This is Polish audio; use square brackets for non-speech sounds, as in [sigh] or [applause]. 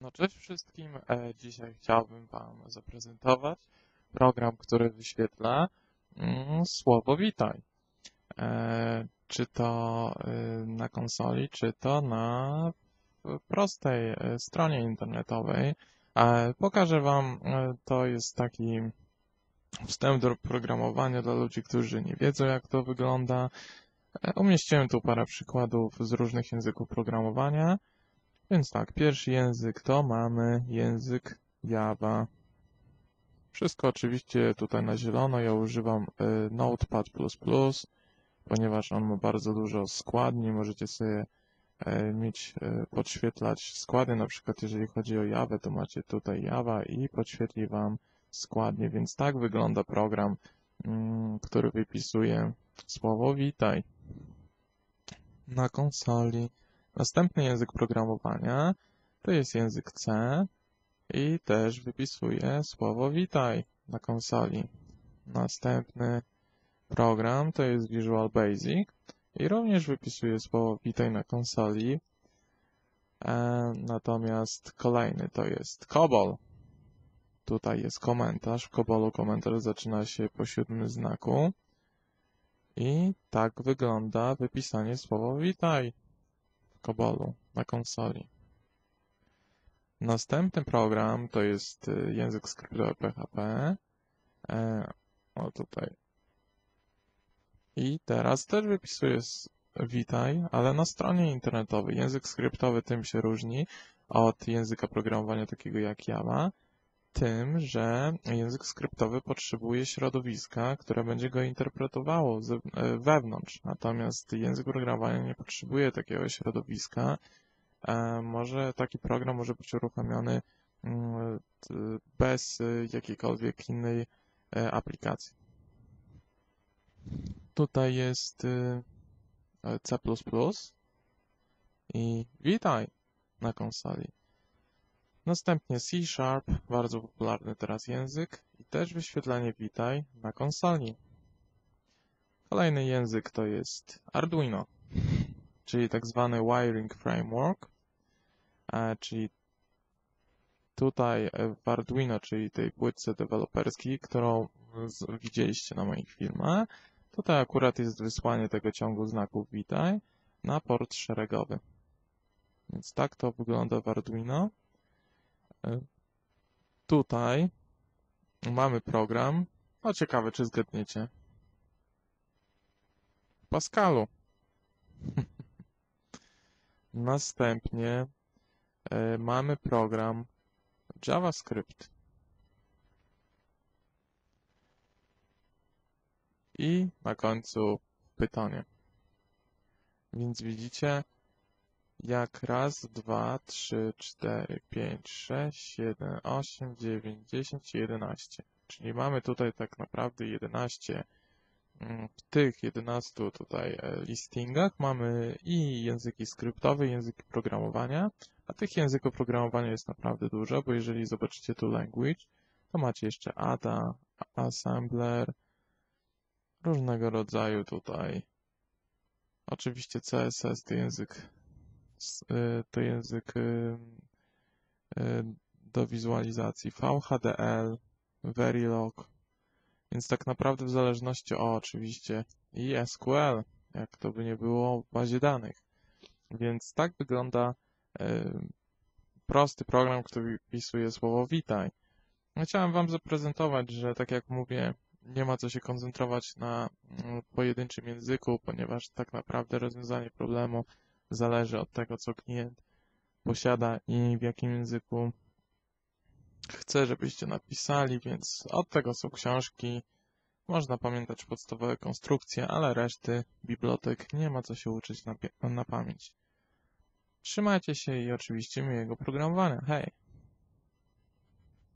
No cześć wszystkim. E, Dzisiaj chciałbym Wam zaprezentować program, który wyświetla mm, słowo witaj. E, Czy to y, na konsoli, czy to na prostej e, stronie internetowej. Pokażę Wam, to jest taki wstęp do programowania dla ludzi, którzy nie wiedzą jak to wygląda. Umieściłem tu parę przykładów z różnych języków programowania. Więc tak, pierwszy język to mamy język Java. Wszystko oczywiście tutaj na zielono. Ja używam y, Notepad++, ponieważ on ma bardzo dużo składni. Możecie sobie y, mieć, y, podświetlać składy. Na przykład jeżeli chodzi o Java, to macie tutaj Java i podświetli Wam składnie. Więc tak wygląda program, mm, który wypisuje słowo witaj na konsoli. Następny język programowania to jest język C i też wypisuje słowo witaj na konsoli. Następny program to jest Visual Basic i również wypisuje słowo witaj na konsoli. E, natomiast kolejny to jest COBOL. Tutaj jest komentarz. W COBOLu komentarz zaczyna się po siódmym znaku. I tak wygląda wypisanie słowa witaj. Kobolu na konsoli. Następny program to jest y, język skryptowy PHP. E, o tutaj. I teraz też wypisuję witaj, ale na stronie internetowej. Język skryptowy tym się różni od języka programowania takiego jak Java, tym, że język skryptowy potrzebuje środowiska, które będzie go interpretowało ze- e, wewnątrz. Natomiast język programowania nie potrzebuje takiego środowiska. E, Może taki program może być uruchomiony mm, bez e, jakiejkolwiek innej aplikacji. Tutaj jest y, C++ i witaj na konsoli. Następnie C Sharp, bardzo popularny teraz język i też wyświetlanie witaj na konsoli. Kolejny język to jest Arduino, czyli tak zwany Wiring Framework, e, czyli tutaj w Arduino, czyli tej płytce deweloperskiej, którą widzieliście na moich filmach, tutaj akurat jest wysłanie tego ciągu znaków witaj na port szeregowy. Więc tak to wygląda w Arduino. Tutaj mamy program. No ciekawe, czy zgadniecie. Pascalu. [laughs] Następnie e, mamy program JavaScript. I na końcu pytanie. Więc widzicie, jak raz, dwa, trzy, cztery, pięć, sześć, siedem, osiem, dziewięć, dziesięć, jedenaście. Czyli mamy tutaj tak naprawdę 11. Mm, W tych 11 tutaj e, listingach mamy i języki skryptowe, i języki programowania, a tych języków programowania jest naprawdę dużo, bo jeżeli zobaczycie tu language, to macie jeszcze ADA, assembler, różnego rodzaju tutaj. Oczywiście CSS to język to język y, y, do wizualizacji VHDL, Verilog, więc tak naprawdę w zależności o oczywiście i SQL, jak to by nie było w bazie danych. Więc tak wygląda y, prosty program, który wpisuje słowo witaj. No, Chciałem Wam zaprezentować, że tak jak mówię, nie ma co się koncentrować na mm, pojedynczym języku, ponieważ tak naprawdę rozwiązanie problemu zależy od tego, co klient posiada i w jakim języku chce, żebyście napisali, więc od tego są książki. Można pamiętać podstawowe konstrukcje, ale reszty bibliotek nie ma co się uczyć na, na pamięć. Trzymajcie się i oczywiście miłego programowania. Hej!